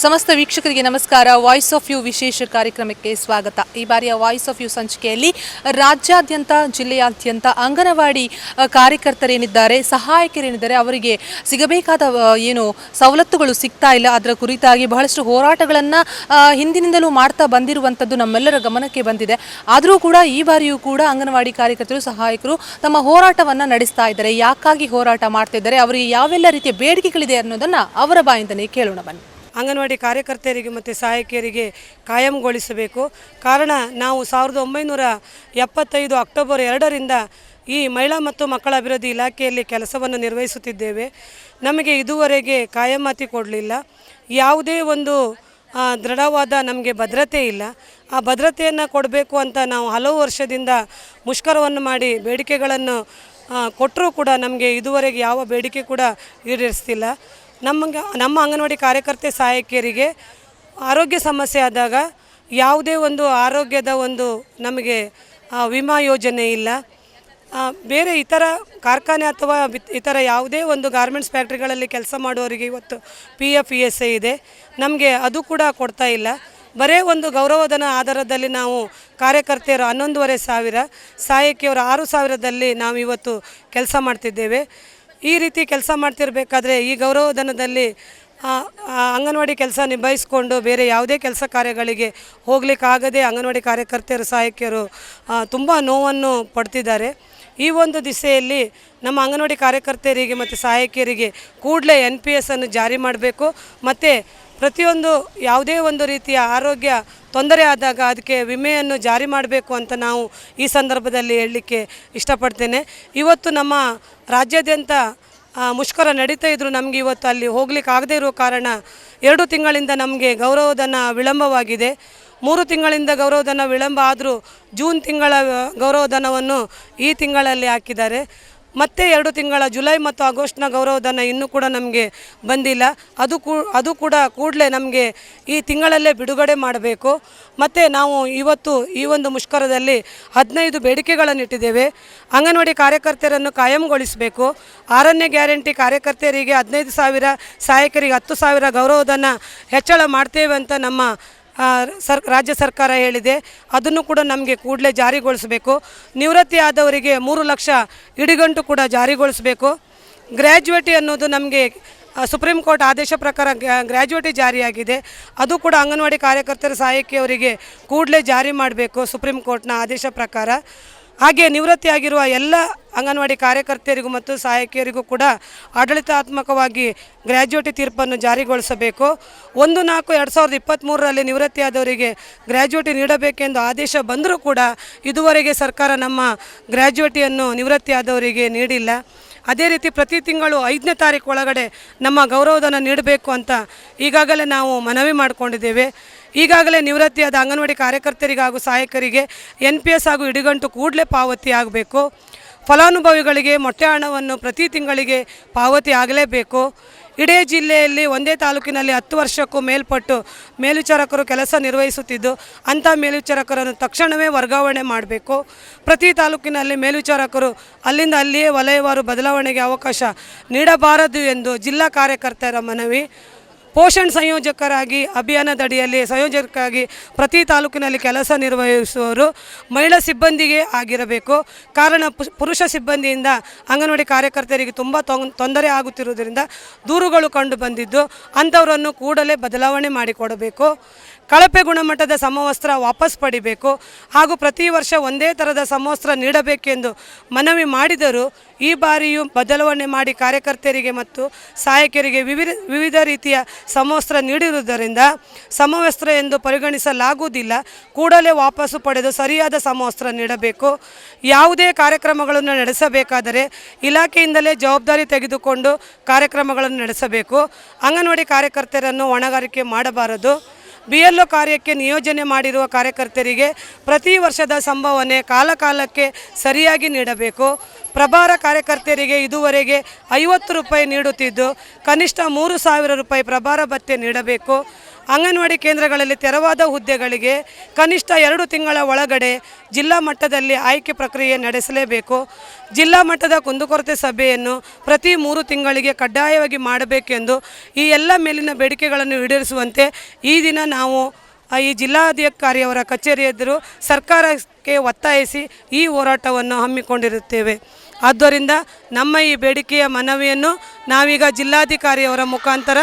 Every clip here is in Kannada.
ಸಮಸ್ತ ವೀಕ್ಷಕರಿಗೆ ನಮಸ್ಕಾರ. ವಾಯ್ಸ್ ಆಫ್ ಯು ವಿಶೇಷ ಕಾರ್ಯಕ್ರಮಕ್ಕೆ ಸ್ವಾಗತ. ಈ ಬಾರಿಯ ವಾಯ್ಸ್ ಆಫ್ ಯು ಸಂಚಿಕೆಯಲ್ಲಿ ರಾಜ್ಯಾದ್ಯಂತ, ಜಿಲ್ಲೆಯಾದ್ಯಂತ ಅಂಗನವಾಡಿ ಕಾರ್ಯಕರ್ತರೇನಿದ್ದಾರೆ ಸಹಾಯಕರೇನಿದ್ದಾರೆ ಅವರಿಗೆ ಸಿಗಬೇಕಾದ ಏನು ಸವಲತ್ತುಗಳು ಸಿಗ್ತಾ ಇಲ್ಲ. ಅದರ ಕುರಿತಾಗಿ ಬಹಳಷ್ಟು ಹೋರಾಟಗಳನ್ನು ಹಿಂದಿನಿಂದಲೂ ಮಾಡ್ತಾ ಬಂದಿರುವಂಥದ್ದು ನಮ್ಮೆಲ್ಲರ ಗಮನಕ್ಕೆ ಬಂದಿದೆ. ಆದರೂ ಕೂಡ ಈ ಬಾರಿಯೂ ಕೂಡ ಅಂಗನವಾಡಿ ಕಾರ್ಯಕರ್ತರು, ಸಹಾಯಕರು ತಮ್ಮ ಹೋರಾಟವನ್ನು ನಡೆಸ್ತಾ ಇದ್ದಾರೆ. ಯಾಕಾಗಿ ಹೋರಾಟ ಮಾಡ್ತಾ ಇದ್ದಾರೆ? ಅವರಿಗೆ ಯಾವೆಲ್ಲ ರೀತಿಯ ಬೇಡಿಕೆಗಳಿದೆ ಅನ್ನೋದನ್ನು ಅವರ ಬಾಯಿಂದನೇ ಕೇಳೋಣ ಬನ್ನಿ. ಅಂಗನವಾಡಿ ಕಾರ್ಯಕರ್ತೆಯರಿಗೆ ಮತ್ತು ಸಹಾಯಕಿಯರಿಗೆ ಕಾಯಂಗೊಳಿಸಬೇಕು. ಕಾರಣ ನಾವು ಸಾವಿರದ ಒಂಬೈನೂರ ಎಪ್ಪತ್ತೈದು ಅಕ್ಟೋಬರ್ ಎರಡರಿಂದ ಈ ಮಹಿಳಾ ಮತ್ತು ಮಕ್ಕಳ ಅಭಿವೃದ್ಧಿ ಇಲಾಖೆಯಲ್ಲಿ ಕೆಲಸವನ್ನು ನಿರ್ವಹಿಸುತ್ತಿದ್ದೇವೆ. ನಮಗೆ ಇದುವರೆಗೆ ಕಾಯಮಾತಿ ಕೊಡಲಿಲ್ಲ. ಯಾವುದೇ ಒಂದು ದೃಢವಾದ ನಮಗೆ ಭದ್ರತೆ ಇಲ್ಲ. ಆ ಭದ್ರತೆಯನ್ನು ಕೊಡಬೇಕು ಅಂತ ನಾವು ಹಲವು ವರ್ಷದಿಂದ ಮುಷ್ಕರವನ್ನು ಮಾಡಿ ಬೇಡಿಕೆಗಳನ್ನು ಕೊಟ್ಟರೂ ಕೂಡ ನಮಗೆ ಇದುವರೆಗೆ ಯಾವ ಬೇಡಿಕೆ ಕೂಡ ಈಡೇರಿಸ್ತಿಲ್ಲ. ನಮಗೆ, ನಮ್ಮ ಅಂಗನವಾಡಿ ಕಾರ್ಯಕರ್ತೆ ಸಹಾಯಕಿಯರಿಗೆ ಆರೋಗ್ಯ ಸಮಸ್ಯೆ ಆದಾಗ ಯಾವುದೇ ಒಂದು ಆರೋಗ್ಯದ ಒಂದು ನಮಗೆ ವಿಮಾ ಯೋಜನೆ ಇಲ್ಲ. ಬೇರೆ ಇತರ ಕಾರ್ಖಾನೆ ಅಥವಾ ಇತರ ಯಾವುದೇ ಒಂದು ಗಾರ್ಮೆಂಟ್ಸ್ ಫ್ಯಾಕ್ಟ್ರಿಗಳಲ್ಲಿ ಕೆಲಸ ಮಾಡುವವರಿಗೆ ಇವತ್ತು P F E S A ಇದೆ. ನಮಗೆ ಅದು ಕೂಡ ಕೊಡ್ತಾ ಇಲ್ಲ. ಬರೇ ಒಂದು ಗೌರವಧನ ಆಧಾರದಲ್ಲಿ ನಾವು ಕಾರ್ಯಕರ್ತೆಯರು ಹನ್ನೊಂದುವರೆ ಸಾವಿರ, ಸಹಾಯಕಿಯವರು ಆರು ಸಾವಿರದಲ್ಲಿ ನಾವು ಇವತ್ತು ಕೆಲಸ ಮಾಡ್ತಿದ್ದೇವೆ. ಈ ರೀತಿ ಕೆಲಸ ಮಾಡ್ತಿರ್ಬೇಕಾದ್ರೆ ಈ ಗೌರವಧನದಲ್ಲಿ ಅಂಗನವಾಡಿ ಕೆಲಸ ನಿಭಾಯಿಸ್ಕೊಂಡು ಬೇರೆ ಯಾವುದೇ ಕೆಲಸ ಕಾರ್ಯಗಳಿಗೆ ಹೋಗಲಿಕ್ಕಾಗದೆ ಅಂಗನವಾಡಿ ಕಾರ್ಯಕರ್ತೆಯರು, ಸಹಾಯಕಿಯರು ತುಂಬ ನೋವನ್ನು ಪಡ್ತಿದ್ದಾರೆ. ಈ ಒಂದು ದಿಸೆಯಲ್ಲಿ ನಮ್ಮ ಅಂಗನವಾಡಿ ಕಾರ್ಯಕರ್ತೆಯರಿಗೆ ಮತ್ತು ಸಹಾಯಕಿಯರಿಗೆ ಕೂಡಲೇ ಎನ್ ಪಿ ಎಸ್ ಅನ್ನು ಜಾರಿ ಮಾಡಬೇಕು. ಮತ್ತು ಪ್ರತಿಯೊಂದು ಯಾವುದೇ ಒಂದು ರೀತಿಯ ಆರೋಗ್ಯ ತೊಂದರೆ ಆದಾಗ ಅದಕ್ಕೆ ವಿಮೆಯನ್ನು ಜಾರಿ ಮಾಡಬೇಕು ಅಂತ ನಾವು ಈ ಸಂದರ್ಭದಲ್ಲಿ ಹೇಳಲಿಕ್ಕೆ ಇಷ್ಟಪಡ್ತೇನೆ. ಇವತ್ತು ನಮ್ಮ ರಾಜ್ಯಾದ್ಯಂತ ಮುಷ್ಕರ ನಡೀತಾ ಇದ್ರು ನಮಗೆ ಇವತ್ತು ಅಲ್ಲಿ ಹೋಗ್ಲಿಕ್ಕೆ ಆಗದೇ ಇರೋ ಕಾರಣ ಎರಡು ತಿಂಗಳಿಂದ ನಮಗೆ ಗೌರವಧನ ವಿಳಂಬವಾಗಿದೆ. ಮೂರು ತಿಂಗಳಿಂದ ಗೌರವಧನ ವಿಳಂಬ ಆದರೂ ಜೂನ್ ತಿಂಗಳ ಗೌರವಧನವನ್ನು ಈ ತಿಂಗಳಲ್ಲಿ ಹಾಕಿದ್ದಾರೆ. ಮತ್ತೆ ಎರಡು ತಿಂಗಳ ಜುಲೈ ಮತ್ತು ಆಗಸ್ಟ್ನ ಗೌರವಧನ ಇನ್ನೂ ಕೂಡ ನಮಗೆ ಬಂದಿಲ್ಲ. ಅದು ಕೂ, ಅದು ಕೂಡ ಕೂಡಲೇ ನಮಗೆ ಈ ತಿಂಗಳಲ್ಲೇ ಬಿಡುಗಡೆ ಮಾಡಬೇಕು. ಮತ್ತು ನಾವು ಇವತ್ತು ಈ ಒಂದು ಮುಷ್ಕರದಲ್ಲಿ ಹದಿನೈದು ಬೇಡಿಕೆಗಳನ್ನು ಇಟ್ಟಿದ್ದೇವೆ ಅಂಗನವಾಡಿ ಕಾರ್ಯಕರ್ತೆಯರನ್ನು ಕಾಯಂಗೊಳಿಸಬೇಕು. ಆರನೇ ಗ್ಯಾರಂಟಿ ಕಾರ್ಯಕರ್ತೆಯರಿಗೆ ಹದಿನೈದು ಸಾವಿರ, ಸಹಾಯಕರಿಗೆ ಹತ್ತು ಸಾವಿರ ಗೌರವಧನ ಹೆಚ್ಚಳ ಮಾಡ್ತೇವೆ ಅಂತ ನಮ್ಮ ಸರ್, ರಾಜ್ಯ ಸರ್ಕಾರ ಹೇಳಿದೆ, ಅದನ್ನು ಕೂಡ ನಮಗೆ ಕೂಡಲೇ ಜಾರಿಗೊಳಿಸಬೇಕು. ನಿವೃತ್ತಿ ಆದವರಿಗೆ ಮೂರು ಲಕ್ಷ ಇಡಿಗಂಟು ಕೂಡ ಜಾರಿಗೊಳಿಸಬೇಕು. ಗ್ರ್ಯಾಜುಯೇಟಿ ಅನ್ನೋದು ನಮಗೆ ಸುಪ್ರೀಂ ಕೋರ್ಟ್ ಆದೇಶ ಪ್ರಕಾರ ಗ್ರ್ಯಾ- ಗ್ರ್ಯಾಜುಯೇಟಿ ಜಾರಿಯಾಗಿದೆ. ಅದು ಕೂಡ ಅಂಗನವಾಡಿ ಕಾರ್ಯಕರ್ತರ ಸಹಾಯಕಿಯವರಿಗೆ ಕೂಡಲೇ ಜಾರಿ ಮಾಡಬೇಕು ಸುಪ್ರೀಂ ಕೋರ್ಟ್ನ ಆದೇಶ ಪ್ರಕಾರ. ಹಾಗೆ ನಿವೃತ್ತಿಯಾಗಿರುವ ಎಲ್ಲ ಅಂಗನವಾಡಿ ಕಾರ್ಯಕರ್ತೆಯರಿಗೂ ಮತ್ತು ಸಹಾಯಕಿಯರಿಗೂ ಕೂಡ ಆಡಳಿತಾತ್ಮಕವಾಗಿ ಗ್ರ್ಯಾಜುಯೇಟಿ ತೀರ್ಪನ್ನು ಜಾರಿಗೊಳಿಸಬೇಕು. ಒಂದು ನಾಲ್ಕು ಎರಡು ಸಾವಿರದ ಇಪ್ಪತ್ತ್ಮೂರರಲ್ಲಿ ನಿವೃತ್ತಿಯಾದವರಿಗೆ ಗ್ರ್ಯಾಜುಯೇಟಿ ನೀಡಬೇಕೆಂದು ಆದೇಶ ಬಂದರೂ ಕೂಡ ಇದುವರೆಗೆ ಸರ್ಕಾರ ನಮ್ಮ ಗ್ರ್ಯಾಜುಯೇಟಿಯನ್ನು ನಿವೃತ್ತಿಯಾದವರಿಗೆ ನೀಡಿಲ್ಲ. ಅದೇ ರೀತಿ ಪ್ರತಿ ತಿಂಗಳು ಐದನೇ ತಾರೀಕು ಒಳಗಡೆ ನಮ್ಮ ಗೌರವಧನ ನೀಡಬೇಕು ಅಂತ ಈಗಾಗಲೇ ನಾವು ಮನವಿ ಮಾಡಿಕೊಂಡಿದ್ದೇವೆ. ಈಗಾಗಲೇ ನಿವೃತ್ತಿಯಾದ ಅಂಗನವಾಡಿ ಕಾರ್ಯಕರ್ತರಿಗೆ ಹಾಗೂ ಸಹಾಯಕರಿಗೆ ಎನ್ ಪಿ ಎಸ್ ಹಾಗೂ ಇಡಿಗಂಟು ಕೂಡಲೇ ಪಾವತಿ ಆಗಬೇಕು. ಫಲಾನುಭವಿಗಳಿಗೆ ಮೊಟ್ಟೆ ಹಣವನ್ನು ಪ್ರತಿ ತಿಂಗಳಿಗೆ ಪಾವತಿ ಆಗಲೇಬೇಕು. ಇಡೇ ಜಿಲ್ಲೆಯಲ್ಲಿ ಒಂದೇ ತಾಲೂಕಿನಲ್ಲಿ ಹತ್ತು ವರ್ಷಕ್ಕೂ ಮೇಲ್ಪಟ್ಟು ಮೇಲ್ವಿಚಾರಕರು ಕೆಲಸ ನಿರ್ವಹಿಸುತ್ತಿದ್ದು, ಅಂಥ ಮೇಲ್ವಿಚಾರಕರನ್ನು ತಕ್ಷಣವೇ ವರ್ಗಾವಣೆ ಮಾಡಬೇಕು. ಪ್ರತಿ ತಾಲೂಕಿನಲ್ಲಿ ಮೇಲ್ವಿಚಾರಕರು ಅಲ್ಲಿಂದ ಅಲ್ಲಿಯೇ ವಲಯವಾರು ಬದಲಾವಣೆಗೆ ಅವಕಾಶ ನೀಡಬಾರದು ಎಂದು ಜಿಲ್ಲಾ ಕಾರ್ಯಕರ್ತರ ಮನವಿ. ಪೋಷಣ್ ಸಂಯೋಜಕರಾಗಿ, ಅಭಿಯಾನದಡಿಯಲ್ಲಿ ಸಂಯೋಜಕರಾಗಿ ಪ್ರತಿ ತಾಲೂಕಿನಲ್ಲಿ ಕೆಲಸ ನಿರ್ವಹಿಸುವವರು ಮಹಿಳಾ ಸಿಬ್ಬಂದಿಗೆ ಆಗಿರಬೇಕು. ಕಾರಣ ಪುರುಷ ಸಿಬ್ಬಂದಿಯಿಂದ ಅಂಗನವಾಡಿ ಕಾರ್ಯಕರ್ತರಿಗೆ ತುಂಬ ತೊಂದರೆ ಆಗುತ್ತಿರುವುದರಿಂದ ದೂರುಗಳು ಕಂಡು ಬಂದಿದ್ದು, ಅಂಥವರನ್ನು ಕೂಡಲೇ ಬದಲಾವಣೆ ಮಾಡಿಕೊಡಬೇಕು. ಕಳಪೆ ಗುಣಮಟ್ಟದ ಸಮವಸ್ತ್ರ ವಾಪಸ್ ಪಡಿಬೇಕು ಹಾಗೂ ಪ್ರತಿ ವರ್ಷ ಒಂದೇ ಥರದ ಸಮವಸ್ತ್ರ ನೀಡಬೇಕೆಂದು ಮನವಿ ಮಾಡಿದರೂ ಈ ಬಾರಿಯೂ ಬದಲಾವಣೆ ಮಾಡಿ ಕಾರ್ಯಕರ್ತರಿಗೆ ಮತ್ತು ಸಹಾಯಕರಿಗೆ ವಿವಿಧ ರೀತಿಯ ಸಮವಸ್ತ್ರ ನೀಡಿರುವುದರಿಂದ ಸಮವಸ್ತ್ರ ಎಂದು ಪರಿಗಣಿಸಲಾಗುವುದಿಲ್ಲ. ಕೂಡಲೇ ವಾಪಸ್ಸು ಪಡೆದು ಸರಿಯಾದ ಸಮವಸ್ತ್ರ ನೀಡಬೇಕು. ಯಾವುದೇ ಕಾರ್ಯಕ್ರಮಗಳನ್ನು ನಡೆಸಬೇಕಾದರೆ ಇಲಾಖೆಯಿಂದಲೇ ಜವಾಬ್ದಾರಿ ತೆಗೆದುಕೊಂಡು ಕಾರ್ಯಕ್ರಮಗಳನ್ನು ನಡೆಸಬೇಕು. ಅಂಗನವಾಡಿ ಕಾರ್ಯಕರ್ತರನ್ನು ಹೊಣೆಗಾರಿಕೆ ಮಾಡಬಾರದು. ಬಿ ಎಲ್ ಒ ಕಾರ್ಯಕ್ಕೆ ನಿಯೋಜನೆ ಮಾಡಿರುವ ಕಾರ್ಯಕರ್ತರಿಗೆ ಪ್ರತಿ ವರ್ಷದ ಸಂಭಾವನೆ ಕಾಲಕಾಲಕ್ಕೆ ಸರಿಯಾಗಿ ನೀಡಬೇಕು. ಪ್ರಭಾರ ಕಾರ್ಯಕರ್ತರಿಗೆ ಇದುವರೆಗೆ ಐವತ್ತು ರೂಪಾಯಿ ನೀಡುತ್ತಿದ್ದು, ಕನಿಷ್ಠ ಮೂರು ಸಾವಿರ ರೂಪಾಯಿ ಪ್ರಭಾರ ಭತ್ಯೆ ನೀಡಬೇಕು. ಅಂಗನವಾಡಿ ಕೇಂದ್ರಗಳಲ್ಲಿ ತೆರವಾದ ಹುದ್ದೆಗಳಿಗೆ ಕನಿಷ್ಠ ಎರಡು ತಿಂಗಳ ಒಳಗಡೆ ಜಿಲ್ಲಾ ಮಟ್ಟದಲ್ಲಿ ಆಯ್ಕೆ ಪ್ರಕ್ರಿಯೆ ನಡೆಸಲೇಬೇಕು. ಜಿಲ್ಲಾ ಮಟ್ಟದ ಕುಂದುಕೊರತೆ ಸಭೆಯನ್ನು ಪ್ರತಿ ಮೂರು ತಿಂಗಳಿಗೆ ಕಡ್ಡಾಯವಾಗಿ ಮಾಡಬೇಕೆಂದು ಈ ಎಲ್ಲ ಮೇಲಿನ ಬೇಡಿಕೆಗಳನ್ನು ಈಡೇರಿಸುವಂತೆ ಈ ದಿನ ನಾವು ಈ ಜಿಲ್ಲಾಧಿಕಾರಿಯವರ ಕಚೇರಿ ಎದುರು ಸರ್ಕಾರಕ್ಕೆ ಒತ್ತಾಯಿಸಿ ಈ ಹೋರಾಟವನ್ನು ಹಮ್ಮಿಕೊಂಡಿರುತ್ತೇವೆ. ಆದ್ದರಿಂದ ನಮ್ಮ ಈ ಬೇಡಿಕೆಯ ಮನವಿಯನ್ನು ನಾವೀಗ ಜಿಲ್ಲಾಧಿಕಾರಿಯವರ ಮುಖಾಂತರ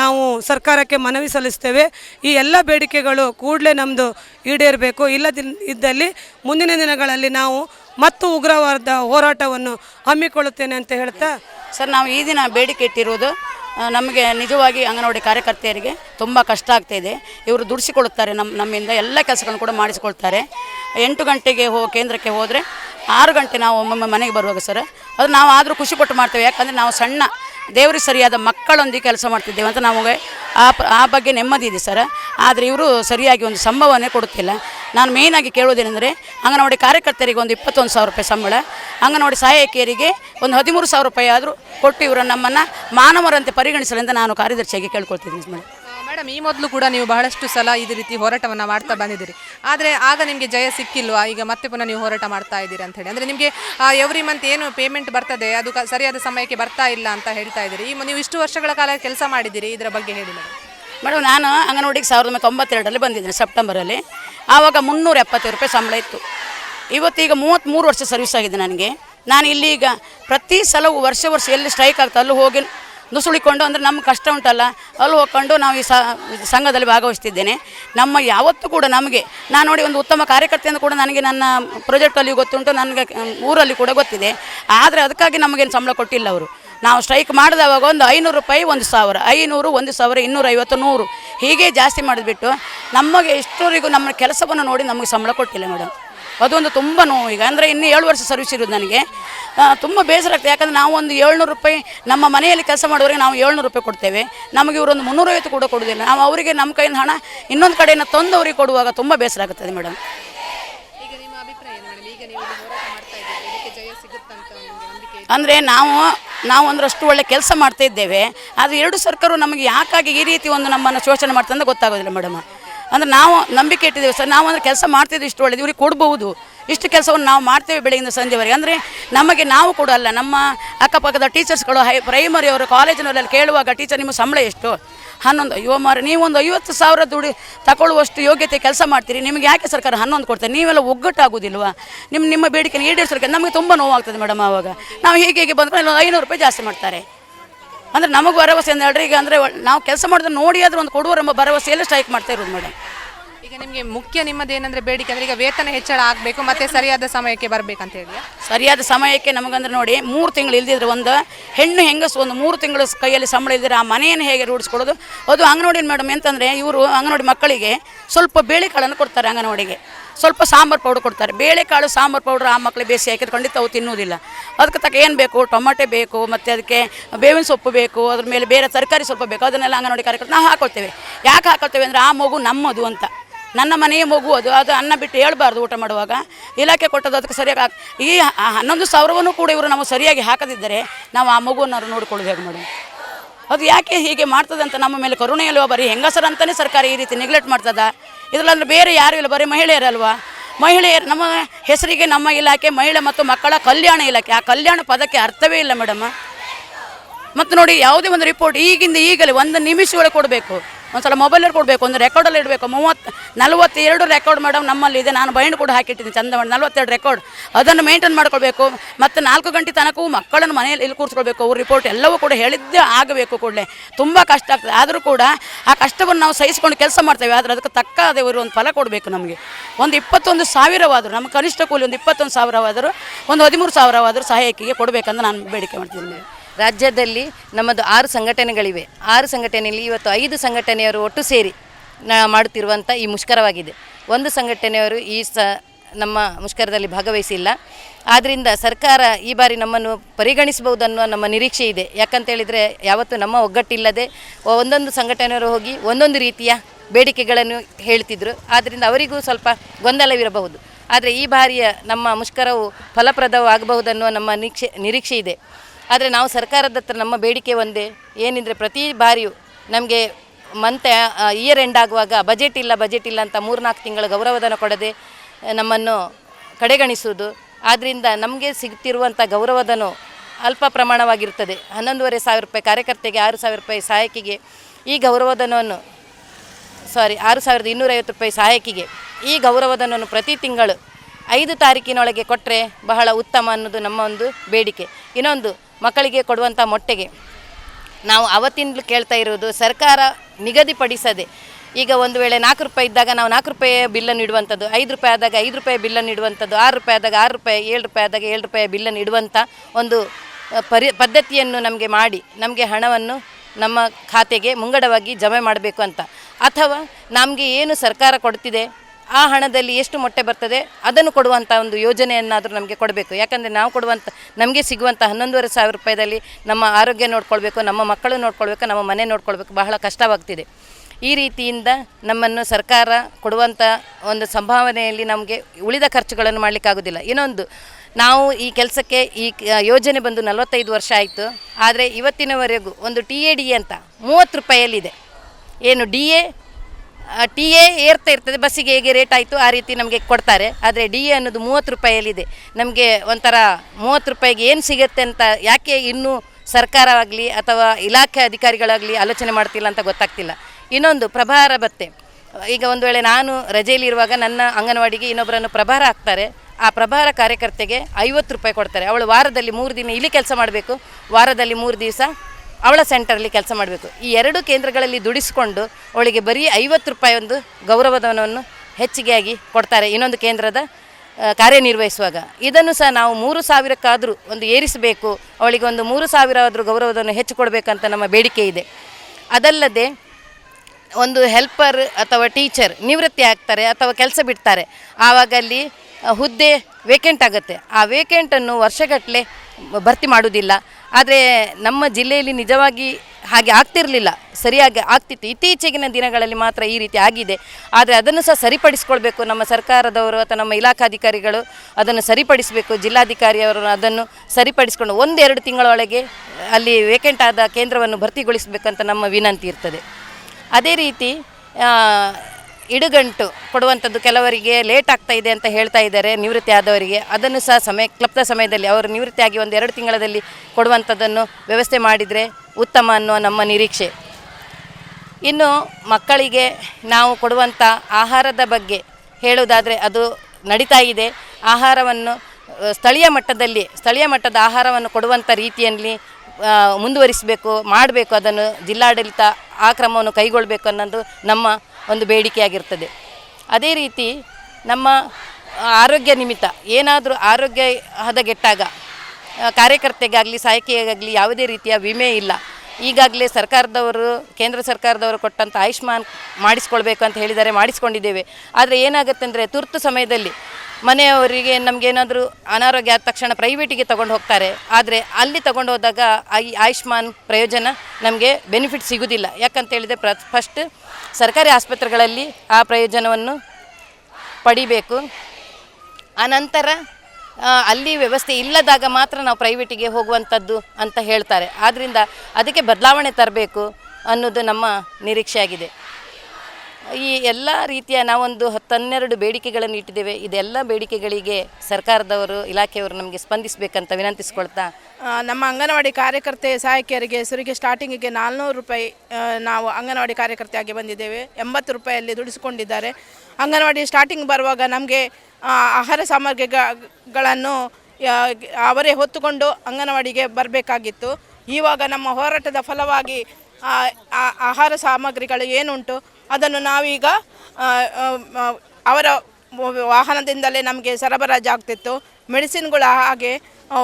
ನಾವು ಸರ್ಕಾರಕ್ಕೆ ಮನವಿ ಸಲ್ಲಿಸ್ತೇವೆ. ಈ ಎಲ್ಲ ಬೇಡಿಕೆಗಳು ಕೂಡಲೇ ನಮ್ಮದು ಈಡೇರಬೇಕು. ಇಲ್ಲದಿ ಇದ್ದಲ್ಲಿ ಮುಂದಿನ ದಿನಗಳಲ್ಲಿ ನಾವು ಮತ್ತು ಉಗ್ರವಾದ ಹೋರಾಟವನ್ನು ಹಮ್ಮಿಕೊಳ್ಳುತ್ತೇನೆ ಅಂತ ಹೇಳ್ತಾ. ಸರ್, ನಾವು ಈ ದಿನ ಬೇಡಿಕೆ ಇಟ್ಟಿರುವುದು ನಮಗೆ ನಿಜವಾಗಿ ಅಂಗನವಾಡಿ ಕಾರ್ಯಕರ್ತೆಯರಿಗೆ ತುಂಬ ಕಷ್ಟ ಆಗ್ತಾಯಿದೆ ಇವರು ದುಡಿಸಿಕೊಳ್ಳುತ್ತಾರೆ ನಮ್ಮ ನಮ್ಮಿಂದ ಎಲ್ಲ ಕೆಲಸಗಳನ್ನು ಕೂಡ ಮಾಡಿಸಿಕೊಳ್ತಾರೆ. ಎಂಟು ಗಂಟೆಗೆ ಹೋ, ಕೇಂದ್ರಕ್ಕೆ ಹೋದರೆ ಆರು ಗಂಟೆ ನಾವು ಒಮ್ಮೊಮ್ಮೆ ಮನೆಗೆ ಬರುವಾಗ ಸರ್, ಅದು ನಾವು ಆದರೂ ಖುಷಿಪಟ್ಟು ಮಾಡ್ತೇವೆ. ಯಾಕಂದರೆ ನಾವು ಸಣ್ಣ ದೇವರಿಗೆ ಸರಿಯಾದ ಮಕ್ಕಳೊಂದಿಗೆ ಕೆಲಸ ಮಾಡ್ತಿದ್ದೇವೆ ಅಂತ ನಮಗೆ ಆ ಆ ಬಗ್ಗೆ ನೆಮ್ಮದಿ ಇದೆ ಸರ್. ಆದರೆ ಇವರು ಸರಿಯಾಗಿ ಒಂದು ಸಂಭವನೆ ಕೊಡುತ್ತಿಲ್ಲ. ನಾನು ಮೇಯ್ನಾಗಿ ಕೇಳೋದೇನೆಂದರೆ ಅಂಗನವಾಡಿ ಕಾರ್ಯಕರ್ತರಿಗೆ ಒಂದು ಇಪ್ಪತ್ತೊಂದು ಸಾವಿರ ರೂಪಾಯಿ ಸಂಬಳ, ಅಂಗನವಾಡಿ ಸಹಾಯಕಿಯರಿಗೆ ಒಂದು ಹದಿಮೂರು ಸಾವಿರ ರೂಪಾಯಿ ಆದರೂ ಕೊಟ್ಟು ಇವರು ನಮ್ಮನ್ನು ಮಾನವರಂತೆ ಅಂತ ನಾನು ಕಾರ್ಯದರ್ಶಿಯಾಗಿ ಕೇಳ್ಕೊಳ್ತಿದ್ದೀನಿ ಮೇಡಮ್ ಮೇಡಮ್, ಈ ಮೊದಲು ಕೂಡ ನೀವು ಬಹಳಷ್ಟು ಸಲ ಇದೇ ರೀತಿ ಹೋರಾಟವನ್ನು ಮಾಡ್ತಾ ಬಂದಿದ್ದೀರಿ. ಆದರೆ ಆಗ ನಿಮಗೆ ಜಯ ಸಿಕ್ಕಿಲ್ವಾ? ಈಗ ಮತ್ತೆ ಪುನಃ ನೀವು ಹೋರಾಟ ಮಾಡ್ತಾ ಇದ್ದೀರಿ ಅಂತ ಹೇಳಿ. ಅಂದರೆ ನಿಮಗೆ ಎವ್ರಿ ಮಂತ್ ಏನು ಪೇಮೆಂಟ್ ಬರ್ತದೆ, ಅದು ಸರಿಯಾದ ಸಮಯಕ್ಕೆ ಬರ್ತಾ ಇಲ್ಲ ಅಂತ ಹೇಳ್ತಾ ಇದ್ದೀರಿ. ಈ ನೀವು ಇಷ್ಟು ವರ್ಷಗಳ ಕಾಲ ಕೆಲಸ ಮಾಡಿದ್ದೀರಿ, ಇದರ ಬಗ್ಗೆ ಹೇಳಿ ಮೇಡಮ್. ಮೇಡಮ್, ನಾನು ಅಂಗನವಾಡಿಗೆ ಸಾವಿರದ ಒಂಬೈನೂರ ತೊಂಬತ್ತೆರಡರಲ್ಲಿ ಬಂದಿದ್ದೀನಿ, ಸೆಪ್ಟೆಂಬರಲ್ಲಿ. ಆವಾಗ ಮುನ್ನೂರ ಎಪ್ಪತ್ತೈದು ರೂಪಾಯಿ ಸಂಬಳ ಇತ್ತು. ಇವತ್ತೀಗ ಮೂವತ್ತ್ಮೂರು ವರ್ಷ ಸರ್ವಿಸ್ ಆಗಿದೆ ನನಗೆ. ನಾನು ಇಲ್ಲಿ ಈಗ ಪ್ರತಿ ಸಲವೂ ವರ್ಷ ವರ್ಷ ಎಲ್ಲಿ ಸ್ಟ್ರೈಕ್ ಆಗ್ತಾ ಅಲ್ಲೂ ಹೋಗಿ ನುಸುಳಿಕೊಂಡು ಅಂದರೆ ನಮ್ಮ ಕಷ್ಟ ಉಂಟಲ್ಲ. ಅಲ್ಲಿ ಹೋಗ್ಕೊಂಡು ನಾವು ಈ ಸಂಘದಲ್ಲಿ ಭಾಗವಹಿಸ್ತಿದ್ದೇನೆ. ನಮ್ಮ ಯಾವತ್ತೂ ಕೂಡ ನಮಗೆ, ನಾನು ನೋಡಿ ಒಂದು ಉತ್ತಮ ಕಾರ್ಯಕರ್ತೆ ಅಂತ ಕೂಡ ನನಗೆ ನನ್ನ ಪ್ರೊಜೆಕ್ಟಲ್ಲಿ ಗೊತ್ತುಂಟು, ನನಗೆ ಊರಲ್ಲಿ ಕೂಡ ಗೊತ್ತಿದೆ. ಆದರೆ ಅದಕ್ಕಾಗಿ ನಮಗೇನು ಸಂಬಳ ಕೊಟ್ಟಿಲ್ಲ ಅವರು. ನಾವು ಸ್ಟ್ರೈಕ್ ಮಾಡಿದವಾಗ ಒಂದು ಐನೂರು ರೂಪಾಯಿ ಒಂದು ಸಾವಿರ, ಐನೂರು, ಒಂದು ಸಾವಿರ ಇನ್ನೂರ ಐವತ್ತು ನೂರು. ಹೀಗೆ ಜಾಸ್ತಿ ಮಾಡಿಬಿಟ್ಟು ನಮಗೆ ಇಷ್ಟವರೆಗೂ ನಮ್ಮ ಕೆಲಸವನ್ನು ನೋಡಿ ನಮಗೆ ಸಂಬಳ ಕೊಟ್ಟಿಲ್ಲ ಮೇಡಮ್. ಅದೊಂದು ತುಂಬ ನೋವು ಈಗ. ಅಂದರೆ ಇನ್ನೂ ಏಳು ವರ್ಷ ಸರ್ವಿಸ್ ಇರೋದು ನನಗೆ. ತುಂಬ ಬೇಸರ ಆಗ್ತದೆ. ಯಾಕಂದರೆ ನಾವು ಒಂದು ಏಳ್ನೂರು ರೂಪಾಯಿ ನಮ್ಮ ಮನೆಯಲ್ಲಿ ಕೆಲಸ ಮಾಡೋರಿಗೆ ನಾವು ಏಳ್ನೂರು ರೂಪಾಯಿ ಕೊಡ್ತೇವೆ. ನಮಗೆ ಇವರೊಂದು ಮುನ್ನೂರೈವತ್ತು ಕೂಡ ಕೊಡೋದಿಲ್ಲ ನಾವು ಅವರಿಗೆ ನಮ್ಮ ಕೈಯಿಂದ ಹಣ ಇನ್ನೊಂದು ಕಡೆಯನ್ನು ತಂದು ಅವರಿಗೆ ಕೊಡುವಾಗ ತುಂಬ ಬೇಸರ ಆಗುತ್ತದೆ ಮೇಡಮ್. ನೀವು ಅಂದರೆ ನಾವು ನಾವು ಅಷ್ಟು ಒಳ್ಳೆ ಕೆಲಸ ಮಾಡ್ತಾ ಇದ್ದೇವೆ. ಆದರೆ ಎರಡು ಸರ್ಕಾರವು ನಮಗೆ ಯಾಕಾಗಿ ಈ ರೀತಿ ಒಂದು ನಮ್ಮನ್ನು ಶೋಷಣೆ ಮಾಡ್ತಂದ್ರೆ ಗೊತ್ತಾಗೋದಿಲ್ಲ ಮೇಡಮ್. ಅಂದರೆ ನಾವು ನಂಬಿಕೆ ಇಟ್ಟಿದ್ದೇವೆ ಸರ್. ನಾವು ಅಂದರೆ ಕೆಲಸ ಮಾಡ್ತಿದ್ದೀವಿ ಇಷ್ಟು ಒಳ್ಳೇದು. ಇವ್ರಿಗೆ ಕೊಡ್ಬೋದು ಇಷ್ಟು ಕೆಲಸವನ್ನು ನಾವು ಮಾಡ್ತೇವೆ ಬೆಳಗಿನ ಸಂಜೆವರೆಗೆ. ಅಂದರೆ ನಮಗೆ ನಾವು ಕೂಡ ಅಲ್ಲ ನಮ್ಮ ಅಕ್ಕಪಕ್ಕದ ಟೀಚರ್ಸ್ಗಳು, ಹೈ ಪ್ರೈಮರಿಯವರು ಕಾಲೇಜಿನವರೆಲ್ಲ ಕೇಳುವಾಗ, ಟೀಚರ್, ನಿಮ್ಮ ಸಂಬಳ ಎಷ್ಟು? ಹನ್ನೊಂದು. ಅಯ್ಯೋ ಮಾರ, ನೀವೊಂದು ಐವತ್ತು ಸಾವಿರ ದುಡಿ ತಗೊಳ್ಳುವಷ್ಟು ಯೋಗ್ಯತೆ ಕೆಲಸ ಮಾಡ್ತೀರಿ. ನಿಮಗೆ ಯಾಕೆ ಸರ್ಕಾರ ಹನ್ನೊಂದು ಕೊಡ್ತಾರೆ ನೀವೆಲ್ಲ ಒಗ್ಗಟ್ಟಾಗೋದಿಲ್ವಾ? ನಿಮ್ಮ ನಿಮ್ಮ ಬೇಡಿಕೆ ಈಡೇರಿಸೋಕೆ ನಮಗೆ ತುಂಬ ನೋವಾಗ್ತದೆ ಮೇಡಮ್ ಆವಾಗ. ನಾವು ಹೀಗೆ ಹೀಗೆ ಬಂದ್ಕೊಂಡು ಐನೂರು ರೂಪಾಯಿ ಜಾಸ್ತಿ ಮಾಡ್ತಾರೆ. ಅಂದರೆ ನಮಗೆ ಭರವಸೆ ಅಂದ್ರೆ ಹೇಳ್ರಿ ಈಗ ಅಂದರೆ ನಾವು ಕೆಲಸ ಮಾಡಿದ್ರೆ ನೋಡಿ ಆದ್ರೆ ಒಂದು ಕೊಡುವರೆಂಬ ಭರವಸೆಯಲ್ಲಿ ಸ್ಟ್ರೈಕ್ ಮಾಡ್ತಾ ಇರೋದು ಮೇಡಮ್ ಈಗ ನಿಮಗೆ ಮುಖ್ಯ ನಿಮ್ಮದು ಏನಂದ್ರೆ ಬೇಡಿಕೆ ಅಂದ್ರೆ ಈಗ ವೇತನ ಹೆಚ್ಚಳ ಆಗಬೇಕು ಮತ್ತೆ ಸರಿಯಾದ ಸಮಯಕ್ಕೆ ಬರಬೇಕಂತ ಹೇಳಿ. ಸರಿಯಾದ ಸಮಯಕ್ಕೆ ನಮಗಂದ್ರೆ ನೋಡಿ ಮೂರು ತಿಂಗಳು ಇಲ್ದಿದ್ರೆ ಒಂದು ಹೆಣ್ಣು ಹೆಂಗಸು ಒಂದು ಮೂರು ತಿಂಗಳು ಕೈಯಲ್ಲಿ ಸಂಬಳ ಇಲ್ದಿದ್ರೆ ಆ ಮನೆಯನ್ನು ಹೇಗೆ ರೂಢಿಸ್ಕೊಳ್ಳೋದು? ಅದು ಅಂಗನವಾಡಿ ಮೇಡಮ್ ಎಂತಂದರೆ ಇವರು ಅಂಗನವಾಡಿ ಮಕ್ಕಳಿಗೆ ಸ್ವಲ್ಪ ಬೇಳೆಕಾಳನ್ನು ಕೊಡ್ತಾರೆ ಅಂಗನವಾಡಿಗೆ. ಸ್ವಲ್ಪ ಸಾಂಬಾರು ಪೌಡ್ರ್ ಕೊಡ್ತಾರೆ. ಬೇಳೆಕಾಳು, ಸಾಂಬಾರು ಪೌಡ್ರ್ ಆ ಮಕ್ಳಿಗೆ ಬೇಸಿ ಹಾಕಿದ್ರೆ ಖಂಡಿತ ಅವು ತಿನ್ನೋದಿಲ್ಲ ಅದಕ್ಕೆ ತಕ್ಕ ಏನು ಬೇಕು? ಟೊಮಾಟೆ ಬೇಕು, ಮತ್ತು ಅದಕ್ಕೆ ಬೇವಿನ ಸೊಪ್ಪು ಬೇಕು, ಅದ್ರ ಮೇಲೆ ಬೇರೆ ತರಕಾರಿ ಸ್ವಲ್ಪ ಬೇಕು. ಅದನ್ನೆಲ್ಲ ಅಂಗನವಾಡಿ ಕಾರ್ಯಕ್ರಮ ನಾವು ಹಾಕೊಳ್ತೇವೆ. ಯಾಕೆ ಹಾಕೊಳ್ತೇವೆ ಅಂದರೆ ಆ ಮಗು ನಮ್ಮದು ಅಂತ. ನನ್ನ ಮನೆಯ ಮಗು ಅದು. ಅದು ಅನ್ನ ಬಿಟ್ಟು ಹೇಳ್ಬಾರ್ದು ಊಟ ಮಾಡುವಾಗ. ಇಲಾಖೆ ಕೊಟ್ಟದ್ದು ಅದಕ್ಕೆ ಸರಿಯಾಗಿ ಈ ಹನ್ನೊಂದು ಸಾವಿರವನ್ನು ಕೂಡ ಇವರು ನಾವು ಸರಿಯಾಗಿ ಹಾಕದಿದ್ದರೆ ನಾವು ಆ ಮಗುವನ್ನು ನೋಡಿಕೊಳ್ಳೋದು ಹೇಗೆ ಮೇಡಮ್ ಅದು ಯಾಕೆ ಹೀಗೆ ಮಾಡ್ತದೆ ಅಂತ ನಮ್ಮ ಮೇಲೆ ಕರುಣೆ ಇಲ್ವಾ ಬರೀ ಹೆಂಗಸರಂತಲೇ ಸರ್ಕಾರ ಈ ರೀತಿ ನೆಗ್ಲೆಕ್ಟ್ ಮಾಡ್ತದ? ಇದರಲ್ಲಿ ಬೇರೆ ಯಾರು ಇಲ್ಲ, ಬರೀ ಮಹಿಳೆಯರಲ್ವಾ? ಮಹಿಳೆಯರು ನಮ್ಮ ಹೆಸರಿಗೆ ನಮ್ಮ ಇಲಾಖೆ, ಮಹಿಳೆ ಮತ್ತು ಮಕ್ಕಳ ಕಲ್ಯಾಣ ಇಲಾಖೆ. ಆ ಕಲ್ಯಾಣ ಪದಕ್ಕೆ ಅರ್ಥವೇ ಇಲ್ಲ ಮೇಡಮ್. ಮತ್ತು ನೋಡಿ, ಯಾವುದೇ ಒಂದು ರಿಪೋರ್ಟ್ ಈಗಿಂದ ಈಗಲೇ ಒಂದು ನಿಮಿಷಗಳು ಒಳಗೆ ಕೊಡಬೇಕು ಒಂದ್ಸಲ ಮೊಬೈಲಲ್ಲಿ ಕೊಡಬೇಕು, ಒಂದು ರೆಕಾರ್ಡಲ್ಲಿ ಇಡಬೇಕು. ಮೂವತ್ತು, ನಲವತ್ತೆರಡು ರೆಕಾರ್ಡ್ ಮೇಡಮ್ ನಮ್ಮಲ್ಲಿ ಇದೆ. ನಾನು ಬೈಂಡ್ ಕೂಡ ಹಾಕಿಟ್ಟಿದ್ದೀನಿ ಚಂದ ಮಾಡಿ ನಲವತ್ತೆರಡು ರೆಕಾರ್ಡ್ ಅದನ್ನು ಮೇಂಟೈನ್ ಮಾಡ್ಕೊಳ್ಬೇಕು. ಮತ್ತು ನಾಲ್ಕು ಗಂಟೆ ತನಕವೂ ಮಕ್ಕಳನ್ನು ಮನೆಯಲ್ಲಿ ಇಲ್ಲಿ ಕೂರಿಸ್ಕೊಳ್ಬೇಕು. ಅವ್ರ ರಿಪೋರ್ಟ್ ಎಲ್ಲವೂ ಕೂಡ ಹೇಳಿದ್ದೇ ಆಗಬೇಕು ಕೂಡಲೇ. ತುಂಬ ಕಷ್ಟ ಆಗ್ತದೆ. ಆದರೂ ಕೂಡ ಆ ಕಷ್ಟವನ್ನು ನಾವು ಸಹಿಸಿಕೊಂಡು ಕೆಲಸ ಮಾಡ್ತೇವೆ. ಆದರೆ ಅದಕ್ಕೆ ತಕ್ಕ ಇವರು ಒಂದು ಫಲ ಕೊಡಬೇಕು ನಮಗೆ. ಒಂದು ಇಪ್ಪತ್ತೊಂದು ಸಾವಿರವಾದರೂ, ನಮ್ಮ ಕನಿಷ್ಠ ಕೂಲಿ ಒಂದು ಇಪ್ಪತ್ತೊಂದು ಸಾವಿರವಾದರೂ, ಒಂದು ಹದಿಮೂರು ಸಾವಿರವಾದರೂ ಸಹಾಯಕಿಗೆ ಕೊಡಬೇಕಂತ ನಾನು ಬೇಡಿಕೆ ಮಾಡ್ತೀನಿ ರಾಜ್ಯದಲ್ಲಿ ನಮ್ಮದು ಆರು ಸಂಘಟನೆಗಳಿವೆ. ಆರು ಸಂಘಟನೆಯಲ್ಲಿ ಇವತ್ತು ಐದು ಸಂಘಟನೆಯವರು ಒಟ್ಟು ಸೇರಿ ನಾ ಮಾಡುತ್ತಿರುವಂಥ ಈ ಮುಷ್ಕರವಾಗಿದೆ. ಒಂದು ಸಂಘಟನೆಯವರು ಈ ಸ ನಮ್ಮ ಮುಷ್ಕರದಲ್ಲಿ ಭಾಗವಹಿಸಿಲ್ಲ. ಆದ್ದರಿಂದ ಸರ್ಕಾರ ಈ ಬಾರಿ ನಮ್ಮನ್ನು ಪರಿಗಣಿಸಬಹುದು ಅನ್ನುವ ನಮ್ಮ ನಿರೀಕ್ಷೆ ಇದೆ. ಯಾಕಂತೇಳಿದರೆ ಯಾವತ್ತೂ ನಮ್ಮ ಒಗ್ಗಟ್ಟಿಲ್ಲದೆ ಒಂದೊಂದು ಸಂಘಟನೆಯವರು ಹೋಗಿ ಒಂದೊಂದು ರೀತಿಯ ಬೇಡಿಕೆಗಳನ್ನು ಹೇಳ್ತಿದ್ರು. ಆದ್ದರಿಂದ ಅವರಿಗೂ ಸ್ವಲ್ಪ ಗೊಂದಲವಿರಬಹುದು. ಆದರೆ ಈ ಬಾರಿಯ ನಮ್ಮ ಮುಷ್ಕರವು ಫಲಪ್ರದವಾಗಬಹುದನ್ನುವ ನಮ್ಮ ನಿರೀಕ್ಷೆ ನಿರೀಕ್ಷೆ ಇದೆ. ಆದರೆ ನಾವು ಸರ್ಕಾರದ ಹತ್ರ ನಮ್ಮ ಬೇಡಿಕೆ ಒಂದೇ. ಏನಿದ್ರೆ ಪ್ರತಿ ಬಾರಿಯೂ ನಮಗೆ ಮಂತ್ ಇಯರ್ ಎಂಡ್ ಆಗುವಾಗ ಬಜೆಟ್ ಇಲ್ಲ ಬಜೆಟ್ ಇಲ್ಲ ಅಂತ ಮೂರ್ನಾಲ್ಕು ತಿಂಗಳ ಗೌರವಧನ ಕೊಡದೆ ನಮ್ಮನ್ನು ಕಡೆಗಣಿಸುವುದು. ಆದ್ದರಿಂದ ನಮಗೆ ಸಿಗ್ತಿರುವಂಥ ಗೌರವಧನ ಅಲ್ಪ ಪ್ರಮಾಣವಾಗಿರ್ತದೆ ಹನ್ನೊಂದುವರೆ ಸಾವಿರ ರೂಪಾಯಿ ಕಾರ್ಯಕರ್ತೆಗೆ, ಆರು ಸಾವಿರ ರೂಪಾಯಿ ಸಹಾಯಕಿಗೆ ಈ ಗೌರವಧನವನ್ನು ಸಾರಿ ಆರು ಸಾವಿರದ ಇನ್ನೂರೈವತ್ತು ರೂಪಾಯಿ ಸಹಾಯಕಿಗೆ ಈ ಗೌರವಧನವನ್ನು ಪ್ರತಿ ತಿಂಗಳು ಐದು ತಾರೀಕಿನೊಳಗೆ ಕೊಟ್ಟರೆ ಬಹಳ ಉತ್ತಮ ಅನ್ನೋದು ನಮ್ಮ ಒಂದು ಬೇಡಿಕೆ. ಇನ್ನೊಂದು ಮಕ್ಕಳಿಗೆ ಕೊಡುವಂಥ ಮೊಟ್ಟೆಗೆ. ನಾವು ಅವತ್ತಿಂದಲೂ ಕೇಳ್ತಾ ಇರೋದು ಸರ್ಕಾರ ನಿಗದಿಪಡಿಸದೆ, ಈಗ ಒಂದು ವೇಳೆ ನಾಲ್ಕು ರೂಪಾಯಿ ಇದ್ದಾಗ ನಾವು ನಾಲ್ಕು ರೂಪಾಯಿ ಬಿಲ್ಲನ್ನು ಇಡುವಂಥದ್ದು ಐದು ರೂಪಾಯಿ ಆದಾಗ ಐದು ರೂಪಾಯಿ ಬಿಲ್ಲನ್ನು ಇಡುವಂಥದ್ದು ಆರು ರೂಪಾಯಿ ಆದಾಗ ಆರು ರೂಪಾಯಿ, ಏಳು ರೂಪಾಯಿ ಆದಾಗ ಏಳು ರೂಪಾಯಿ ಬಿಲ್ಲನ್ನು ಇಡುವಂಥ ಒಂದು ಪರಿ, ಪದ್ಧತಿಯನ್ನು ನಮಗೆ ಮಾಡಿ, ನಮಗೆ ಹಣವನ್ನು ನಮ್ಮ ಖಾತೆಗೆ ಮುಂಗಡವಾಗಿ ಜಮೆ ಮಾಡಬೇಕು ಅಂತ. ಅಥವಾ ನಮಗೆ ಏನು ಸರ್ಕಾರ ಕೊಡ್ತಿದೆ ಆ ಹಣದಲ್ಲಿ ಎಷ್ಟು ಮೊಟ್ಟೆ ಬರ್ತದೆ ಅದನ್ನು ಕೊಡುವಂಥ ಒಂದು ಯೋಜನೆಯನ್ನಾದರೂ ನಮಗೆ ಕೊಡಬೇಕು. ಯಾಕಂದರೆ ನಾವು ಕೊಡುವಂಥ ನಮಗೆ ಸಿಗುವಂಥ ಹನ್ನೊಂದುವರೆ ಸಾವಿರ ರೂಪಾಯಿದಲ್ಲಿ ನಮ್ಮ ಆರೋಗ್ಯ ನೋಡ್ಕೊಳ್ಬೇಕು, ನಮ್ಮ ಮಕ್ಕಳು ನೋಡ್ಕೊಳ್ಬೇಕು, ನಮ್ಮ ಮನೆ ನೋಡ್ಕೊಳ್ಬೇಕು ಬಹಳ ಕಷ್ಟವಾಗ್ತಿದೆ. ಈ ರೀತಿಯಿಂದ ನಮ್ಮನ್ನು ಸರ್ಕಾರ ಕೊಡುವಂಥ ಒಂದು ಸಂಭಾವನೆಯಲ್ಲಿ ನಮಗೆ ಉಳಿದ ಖರ್ಚುಗಳನ್ನು ಮಾಡಲಿಕ್ಕಾಗೋದಿಲ್ಲ. ಇನ್ನೊಂದು, ನಾವು ಈ ಕೆಲಸಕ್ಕೆ ಈ ಯೋಜನೆ ಬಂದು ನಲವತ್ತೈದು ವರ್ಷ ಆಯಿತು. ಆದರೆ ಇವತ್ತಿನವರೆಗೂ ಒಂದು ಟಿ ಎ ಡಿ ಅಂತ ಮೂವತ್ತು ರೂಪಾಯಲ್ಲಿದೆ ಏನು ಡಿ ಎ ಟಿ ಎ ಏರ್ತಾ ಇರ್ತದೆ, ಬಸ್ಸಿಗೆ ಹೇಗೆ ರೇಟ್ ಆಯಿತು ಆ ರೀತಿ ನಮಗೆ ಕೊಡ್ತಾರೆ. ಆದರೆ ಡಿ ಎ ಅನ್ನೋದು ಮೂವತ್ತು ರೂಪಾಯಲ್ಲಿದೆ ನಮಗೆ ಒಂಥರ ಮೂವತ್ತು ರೂಪಾಯಿಗೆ ಏನು ಸಿಗುತ್ತೆ ಅಂತ ಯಾಕೆ ಇನ್ನೂ ಸರ್ಕಾರ ಆಗಲಿ ಅಥವಾ ಇಲಾಖೆ ಅಧಿಕಾರಿಗಳಾಗಲಿ ಆಲೋಚನೆ ಮಾಡ್ತಿಲ್ಲ ಅಂತ ಗೊತ್ತಾಗ್ತಿಲ್ಲ. ಇನ್ನೊಂದು ಪ್ರಭಾರ ಭತ್ತೆ ಈಗ ಒಂದು ವೇಳೆ ನಾನು ರಜೆಯಲ್ಲಿರುವಾಗ ನನ್ನ ಅಂಗನವಾಡಿಗೆ ಇನ್ನೊಬ್ಬರನ್ನು ಪ್ರಭಾರ ಹಾಕ್ತಾರೆ. ಆ ಪ್ರಭಾರ ಕಾರ್ಯಕರ್ತೆಗೆ ಐವತ್ತು ರೂಪಾಯಿ ಕೊಡ್ತಾರೆ. ಅವಳು ವಾರದಲ್ಲಿ ಮೂರು ದಿನ ಇಲ್ಲಿ ಕೆಲಸ ಮಾಡಬೇಕು. ವಾರದಲ್ಲಿ ಮೂರು ದಿವಸ ಅವಳ ಸೆಂಟರಲ್ಲಿ ಕೆಲಸ ಮಾಡಬೇಕು. ಈ ಎರಡು ಕೇಂದ್ರಗಳಲ್ಲಿ ದುಡಿಸಿಕೊಂಡು ಅವಳಿಗೆ ಬರೀ ಐವತ್ತು ರೂಪಾಯಿ ಒಂದು ಗೌರವಧನವನ್ನು ಹೆಚ್ಚಿಗೆಯಾಗಿ ಕೊಡ್ತಾರೆ ಇನ್ನೊಂದು ಕೇಂದ್ರದ ಕಾರ್ಯನಿರ್ವಹಿಸುವಾಗ. ಇದನ್ನು ಸಹ ನಾವು ಮೂರು ಸಾವಿರಕ್ಕಾದರೂ ಒಂದು ಏರಿಸಬೇಕು, ಅವಳಿಗೆ ಒಂದು ಮೂರು ಸಾವಿರ ಆದರೂ ಗೌರವಧನ ಹೆಚ್ಚು ಕೊಡಬೇಕಂತ ನಮ್ಮ ಬೇಡಿಕೆ ಇದೆ. ಅದಲ್ಲದೆ ಒಂದು ಹೆಲ್ಪರ್ ಅಥವಾ ಟೀಚರ್ ನಿವೃತ್ತಿ ಆಗ್ತಾರೆ ಅಥವಾ ಕೆಲಸ ಬಿಡ್ತಾರೆ. ಆವಾಗ ಅಲ್ಲಿ ಹುದ್ದೆ ವೇಕೆಂಟ್ ಆಗುತ್ತೆ. ಆ ವೇಕೆಂಟನ್ನು ವರ್ಷಗಟ್ಟಲೆ ಭರ್ತಿ ಮಾಡುವುದಿಲ್ಲ. ಆದರೆ ನಮ್ಮ ಜಿಲ್ಲೆಯಲ್ಲಿ ನಿಜವಾಗಿ ಹಾಗೆ ಆಗ್ತಿರಲಿಲ್ಲ, ಸರಿಯಾಗಿ ಆಗ್ತಿತ್ತು. ಇತ್ತೀಚೆಗಿನ ದಿನಗಳಲ್ಲಿ ಮಾತ್ರ ಈ ರೀತಿ ಆಗಿದೆ. ಆದರೆ ಅದನ್ನು ಸಹ ಸರಿಪಡಿಸ್ಕೊಳ್ಬೇಕು. ನಮ್ಮ ಸರ್ಕಾರದವರು ಅಥವಾ ನಮ್ಮ ಇಲಾಖಾಧಿಕಾರಿಗಳು ಅದನ್ನು ಸರಿಪಡಿಸಬೇಕು. ಜಿಲ್ಲಾಧಿಕಾರಿಯವರು ಅದನ್ನು ಸರಿಪಡಿಸಿಕೊಂಡು ಒಂದೆರಡು ತಿಂಗಳೊಳಗೆ ಅಲ್ಲಿ ವೇಕೆಂಟ್ ಆದ ಕೇಂದ್ರವನ್ನು ಭರ್ತಿಗೊಳಿಸಬೇಕಂತ ನಮ್ಮ ವಿನಂತಿ ಇರ್ತದೆ. ಅದೇ ರೀತಿ ಇಡುಗಂಟು ಕೊಡುವಂಥದ್ದು ಕೆಲವರಿಗೆ ಲೇಟ್ ಆಗ್ತಾ ಇದೆ ಅಂತ ಹೇಳ್ತಾ ಇದ್ದಾರೆ ನಿವೃತ್ತಿ ಆದವರಿಗೆ. ಅದನ್ನು ಸಹ ಸಮಯ ಕ್ಲಪ್ತ ಸಮಯದಲ್ಲಿ ಅವರು ನಿವೃತ್ತಿಯಾಗಿ ಒಂದು ಎರಡು ತಿಂಗಳಲ್ಲಿ ಕೊಡುವಂಥದ್ದನ್ನು ವ್ಯವಸ್ಥೆ ಮಾಡಿದರೆ ಉತ್ತಮ ಅನ್ನುವ ನಮ್ಮ ನಿರೀಕ್ಷೆ. ಇನ್ನು ಮಕ್ಕಳಿಗೆ ನಾವು ಕೊಡುವಂಥ ಆಹಾರದ ಬಗ್ಗೆ ಹೇಳುವುದಾದರೆ ಅದು ನಡೀತಾ ಇದೆ. ಆಹಾರವನ್ನು ಸ್ಥಳೀಯ ಮಟ್ಟದಲ್ಲಿ, ಸ್ಥಳೀಯ ಮಟ್ಟದ ಆಹಾರವನ್ನು ಕೊಡುವಂಥ ರೀತಿಯಲ್ಲಿ ಮುಂದುವರಿಸಬೇಕು, ಮಾಡಬೇಕು, ಅದನ್ನು ಜಿಲ್ಲಾಡಳಿತ ಆ ಕ್ರಮವನ್ನು ಕೈಗೊಳ್ಳಬೇಕು ಅನ್ನೋದು ನಮ್ಮ ಒಂದು ಬೇಡಿಕೆಯಾಗಿರ್ತದೆ ಅದೇ ರೀತಿ ನಮ್ಮ ಆರೋಗ್ಯ ನಿಮಿತ್ತ, ಏನಾದರೂ ಆರೋಗ್ಯ ಹದಗೆಟ್ಟಾಗ ಕಾರ್ಯಕರ್ತೆಗಾಗಲಿ ಸಹಾಯಕಿಯಾಗಲಿ ಯಾವುದೇ ರೀತಿಯ ವಿಮೆ ಇಲ್ಲ. ಈಗಾಗಲೇ ಸರ್ಕಾರದವರು, ಕೇಂದ್ರ ಸರ್ಕಾರದವರು ಕೊಟ್ಟಂಥ ಆಯುಷ್ಮಾನ್ ಮಾಡಿಸ್ಕೊಳ್ಬೇಕು ಅಂತ ಹೇಳಿದರೆ ಮಾಡಿಸ್ಕೊಂಡಿದ್ದೇವೆ. ಆದರೆ ಏನಾಗುತ್ತೆ ಅಂದರೆ ತುರ್ತು ಸಮಯದಲ್ಲಿ ಮನೆಯವರಿಗೆ ನಮಗೇನಾದರೂ ಅನಾರೋಗ್ಯ ಆದ ತಕ್ಷಣ ಪ್ರೈವೇಟಿಗೆ ತಗೊಂಡು ಹೋಗ್ತಾರೆ. ಆದರೆ ಅಲ್ಲಿ ತಗೊಂಡು ಹೋದಾಗ ಆಯುಷ್ಮಾನ್ ಪ್ರಯೋಜನ ನಮಗೆ ಬೆನಿಫಿಟ್ ಸಿಗೋದಿಲ್ಲ ಯಾಕಂತ ಹೇಳಿದರೆ ಪ್ರ ಫಸ್ಟ್ ಸರ್ಕಾರಿ ಆಸ್ಪತ್ರೆಗಳಲ್ಲಿ ಆ ಪ್ರಯೋಜನವನ್ನು ಪಡಿಬೇಕು. ಆನಂತರ ಅಲ್ಲಿ ವ್ಯವಸ್ಥೆ ಇಲ್ಲದಾಗ ಮಾತ್ರ ನಾವು ಪ್ರೈವೇಟಿಗೆ ಹೋಗುವಂಥದ್ದು ಅಂತ ಹೇಳ್ತಾರೆ. ಆದ್ದರಿಂದ ಅದಕ್ಕೆ ಬದಲಾವಣೆ ತರಬೇಕು ಅನ್ನೋದು ನಮ್ಮ ನಿರೀಕ್ಷೆ ಆಗಿದೆ ಈ ಎಲ್ಲ ರೀತಿಯ ನಾವೊಂದು ಹತ್ತನ್ನೆರಡು ಬೇಡಿಕೆಗಳನ್ನು ಇಟ್ಟಿದ್ದೇವೆ. ಇದೆಲ್ಲ ಬೇಡಿಕೆಗಳಿಗೆ ಸರ್ಕಾರದವರು, ಇಲಾಖೆಯವರು ನಮಗೆ ಸ್ಪಂದಿಸಬೇಕಂತ ವಿನಂತಿಸ್ಕೊಳ್ತಾ. ನಮ್ಮ ಅಂಗನವಾಡಿ ಕಾರ್ಯಕರ್ತೆ ಸಹಾಯಕಿಯರಿಗೆ ಹೆಸರಿಗೆ ಸ್ಟಾರ್ಟಿಂಗಿಗೆ ನಾಲ್ನೂರು ರೂಪಾಯಿ ನಾವು ಅಂಗನವಾಡಿ ಕಾರ್ಯಕರ್ತೆಯಾಗಿ ಬಂದಿದ್ದೇವೆ. ಎಂಬತ್ತು ರೂಪಾಯಲ್ಲಿ ದುಡಿಸಿಕೊಂಡಿದ್ದಾರೆ. ಅಂಗನವಾಡಿ ಸ್ಟಾರ್ಟಿಂಗ್ ಬರುವಾಗ ನಮಗೆ ಆಹಾರ ಸಾಮಗ್ರಿಗಳನ್ನು ಅವರೇ ಹೊತ್ತುಕೊಂಡು ಅಂಗನವಾಡಿಗೆ ಬರಬೇಕಾಗಿತ್ತು. ಇವಾಗ ನಮ್ಮ ಹೋರಾಟದ ಫಲವಾಗಿ ಆಹಾರ ಸಾಮಗ್ರಿಗಳು ಏನುಂಟು? ಅದನ್ನು ನಾವೀಗ ಅವರ ವಾಹನದಿಂದಲೇ ನಮಗೆ ಸರಬರಾಜು ಆಗ್ತಿತ್ತು. ಮೆಡಿಸಿನ್ಗಳು ಹಾಗೆ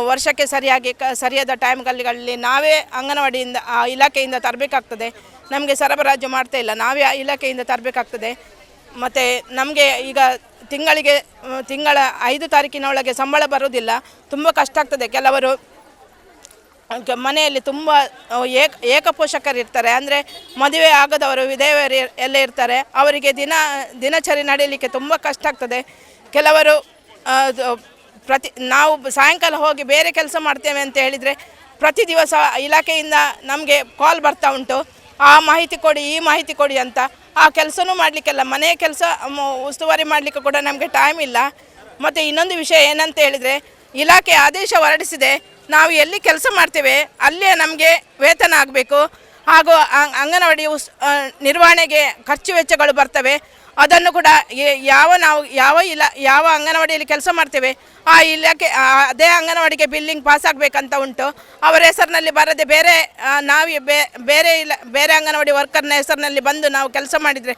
ವರ್ಷಕ್ಕೆ ಸರಿಯಾಗಿ ಕ, ಸರಿಯಾದ ಟೈಮ್ಗಳಲ್ಲಿ ನಾವೇ ಅಂಗನವಾಡಿಯಿಂದ, ಆ, ಇಲಾಖೆಯಿಂದ ತರಬೇಕಾಗ್ತದೆ. ನಮಗೆ ಸರಬರಾಜು ಮಾಡ್ತಾ ಇಲ್ಲ. ನಾವೇ ಆ ಇಲಾಖೆಯಿಂದ ತರಬೇಕಾಗ್ತದೆ. ಮತ್ತು ನಮಗೆ ಈಗ ತಿಂಗಳಿಗೆ, ತಿಂಗಳ ಐದು ತಾರೀಕಿನೊಳಗೆ ಸಂಬಳ ಬರೋದಿಲ್ಲ ತುಂಬ ಕಷ್ಟ ಆಗ್ತದೆ. ಕೆಲವರು ಮನೆಯಲ್ಲಿ ತುಂಬ ಏಕ ಏಕಪೋಷಕರು ಇರ್ತಾರೆ ಅಂದರೆ ಮದುವೆ ಆಗದವರು ವಿಧವೆಯರು ಎಲ್ಲ ಇರ್ತಾರೆ. ಅವರಿಗೆ ದಿನ, ದಿನಚರಿ ನಡೆಯಲಿಕ್ಕೆ ತುಂಬ ಕಷ್ಟ ಆಗ್ತದೆ. ಕೆಲವರು ಪ್ರತಿ, ನಾವು ಸಾಯಂಕಾಲ ಹೋಗಿ ಬೇರೆ ಕೆಲಸ ಮಾಡ್ತೇವೆ ಅಂತ ಹೇಳಿದರೆ ಪ್ರತಿ ದಿವಸ ಇಲಾಖೆಯಿಂದ ನಮಗೆ ಕಾಲ್ ಬರ್ತಾ ಉಂಟು. ಆ ಮಾಹಿತಿ ಕೊಡಿ, ಈ ಮಾಹಿತಿ ಕೊಡಿ ಅಂತ. ಆ ಕೆಲಸನೂ ಮಾಡಲಿಕ್ಕೆಲ್ಲ, ಮನೆಯ ಕೆಲಸ ಉಸ್ತುವಾರಿ ಮಾಡಲಿಕ್ಕೆ ಕೂಡ ನಮಗೆ ಟೈಮ್ ಇಲ್ಲ. ಮತ್ತು ಇನ್ನೊಂದು ವಿಷಯ ಏನಂತ ಹೇಳಿದರೆ ಇಲಾಖೆ ಆದೇಶ ಹೊರಡಿಸಿದೆ. ನಾವು ಎಲ್ಲಿ ಕೆಲಸ ಮಾಡ್ತೇವೆ ಅಲ್ಲೇ ನಮಗೆ ವೇತನ ಆಗಬೇಕು. ಹಾಗೂ ಅಂಗನವಾಡಿ ನಿರ್ವಹಣೆಗೆ ಖರ್ಚು ವೆಚ್ಚಗಳು ಬರ್ತವೆ. ಅದನ್ನು ಕೂಡ ಯಾವ ನಾವು, ಯಾವ ಇಲ್ಲ ಯಾವ ಅಂಗನವಾಡಿಯಲ್ಲಿ ಕೆಲಸ ಮಾಡ್ತೇವೆ, ಆ ಇಲಾಖೆ ಅದೇ ಅಂಗನವಾಡಿಗೆ ಬಿಲ್ಲಿಂಗ್ ಪಾಸ್ ಆಗಬೇಕಂತ ಉಂಟು. ಅವರ ಹೆಸರಿನಲ್ಲಿ ಬರದೆ ಬೇರೆ ನಾವು ಬೇರೆ ಇಲ್ಲ ಬೇರೆ ಅಂಗನವಾಡಿ ವರ್ಕರ್ನ ಹೆಸರಿನಲ್ಲಿ ಬಂದು ನಾವು ಕೆಲಸ ಮಾಡಿದರೆ,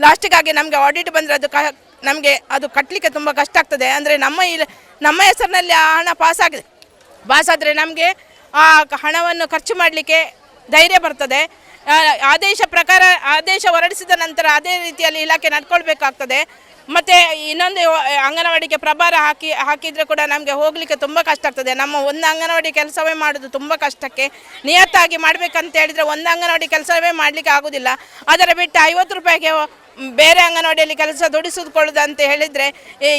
ಲಾಸ್ಟಿಗಾಗಿ ನಮಗೆ ಆಡಿಟ್ ಬಂದರೆ ಅದು ನಮಗೆ ಅದು ಕಟ್ಟಲಿಕ್ಕೆ ತುಂಬ ಕಷ್ಟ ಆಗ್ತದೆ. ಅಂದರೆ ನಮ್ಮ ಇಲ್ಲಿ ನಮ್ಮ ಹೆಸರಿನಲ್ಲಿ ಆ ಹಣ ಪಾಸಾಗಿದೆ ಪಾಸಾದರೆ ನಮಗೆ ಆ ಹಣವನ್ನು ಖರ್ಚು ಮಾಡಲಿಕ್ಕೆ ಧೈರ್ಯ ಬರ್ತದೆ. ಆದೇಶ ಪ್ರಕಾರ, ಆದೇಶ ಹೊರಡಿಸಿದ ನಂತರ ಅದೇ ರೀತಿಯಲ್ಲಿ ಇಲಾಖೆ ನಡ್ಕೊಳ್ಬೇಕಾಗ್ತದೆ. ಮತ್ತು ಇನ್ನೊಂದು ಅಂಗನವಾಡಿಗೆ ಪ್ರಭಾರ ಹಾಕಿ, ಹಾಕಿದರೆ ಕೂಡ ನಮಗೆ ಹೋಗಲಿಕ್ಕೆ ತುಂಬ ಕಷ್ಟ ಆಗ್ತದೆ. ನಮ್ಮ ಒಂದು ಅಂಗನವಾಡಿ ಕೆಲಸವೇ ಮಾಡೋದು ತುಂಬ ಕಷ್ಟಕ್ಕೆ. ನಿಯತ್ತಾಗಿ ಮಾಡಬೇಕಂತ ಹೇಳಿದರೆ ಒಂದು ಅಂಗನವಾಡಿ ಕೆಲಸವೇ ಮಾಡಲಿಕ್ಕೆ ಆಗೋದಿಲ್ಲ. ಅದರ ಬಿಟ್ಟು ಐವತ್ತು ರೂಪಾಯಿಗೆ ಬೇರೆ ಅಂಗನವಾಡಿಯಲ್ಲಿ ಕೆಲಸ ದುಡಿಸಿಕೊಳ್ಳೋದು ಅಂತ ಹೇಳಿದರೆ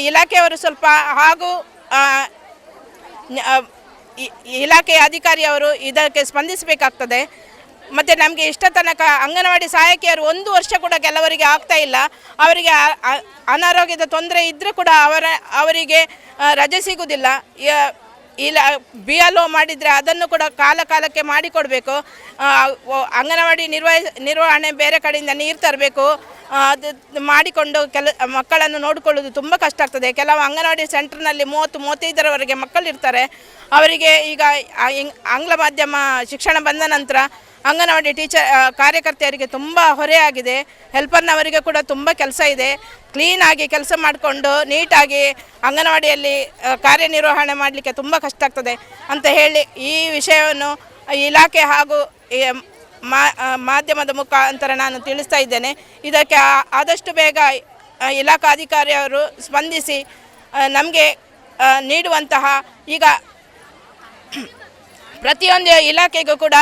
ಇಲಾಖೆಯವರು ಸ್ವಲ್ಪ ಹಾಗೂ ಇಲಾಖೆಯ ಅಧಿಕಾರಿಯವರು ಇದಕ್ಕೆ ಸ್ಪಂದಿಸಬೇಕಾಗ್ತದೆ. ಮತ್ತು ನಮಗೆ ಇಷ್ಟ ತನಕ ಅಂಗನವಾಡಿ ಸಹಾಯಕಿಯರು ಒಂದು ವರ್ಷ ಕೂಡ ಕೆಲವರಿಗೆ ಆಗ್ತಾ ಇಲ್ಲ. ಅವರಿಗೆ ಅನಾರೋಗ್ಯದ ತೊಂದರೆ ಇದ್ದರೂ ಕೂಡ ಅವರ, ಅವರಿಗೆ ರಜೆ ಸಿಗುವುದಿಲ್ಲ ಇಲ್ಲ ಬಿ ಎಲ್ ಒ ಮಾಡಿದರೆ ಅದನ್ನು ಕೂಡ ಕಾಲ ಕಾಲಕ್ಕೆ ಮಾಡಿಕೊಡಬೇಕು. ಅಂಗನವಾಡಿ ನಿರ್ವಹ, ನಿರ್ವಹಣೆ ಬೇರೆ ಕಡೆಯಿಂದ ನೀರು ತರಬೇಕು. ಅದು ಮಾಡಿಕೊಂಡು ಕೆಲ, ಮಕ್ಕಳನ್ನು ನೋಡಿಕೊಳ್ಳೋದು ತುಂಬ ಕಷ್ಟ ಆಗ್ತದೆ. ಕೆಲವು ಅಂಗನವಾಡಿ ಸೆಂಟ್ರ್ನಲ್ಲಿ ಮೂವತ್ತು, ಮೂವತ್ತೈದರವರೆಗೆ ಮಕ್ಕಳಿರ್ತಾರೆ. ಅವರಿಗೆ ಈಗ ಆಂಗ್ಲ ಮಾಧ್ಯಮ ಶಿಕ್ಷಣ ಬಂದ ನಂತರ ಅಂಗನವಾಡಿ ಟೀಚರ್ ಕಾರ್ಯಕರ್ತೆಯರಿಗೆ ತುಂಬ ಹೊರೆಯಾಗಿದೆ. ಹೆಲ್ಪರ್ನವರಿಗೆ ಕೂಡ ತುಂಬ ಕೆಲಸ ಇದೆ. ಕ್ಲೀನಾಗಿ ಕೆಲಸ ಮಾಡಿಕೊಂಡು ನೀಟಾಗಿ ಅಂಗನವಾಡಿಯಲ್ಲಿ ಕಾರ್ಯನಿರ್ವಹಣೆ ಮಾಡಲಿಕ್ಕೆ ತುಂಬ ಕಷ್ಟ ಆಗ್ತದೆ ಅಂತ ಹೇಳಿ ಈ ವಿಷಯವನ್ನು ಇಲಾಖೆ ಹಾಗೂ ಮಾಧ್ಯಮದ ಮುಖಾಂತರ ನಾನು ತಿಳಿಸ್ತಾ ಇದ್ದೇನೆ. ಇದಕ್ಕೆ ಆದಷ್ಟು ಬೇಗ ಇಲಾಖಾ ಅಧಿಕಾರಿಯವರು ಸ್ಪಂದಿಸಿ ನಮಗೆ ನೀಡುವಂತಹ ಈಗ ಪ್ರತಿಯೊಂದು ಇಲಾಖೆಗೂ ಕೂಡ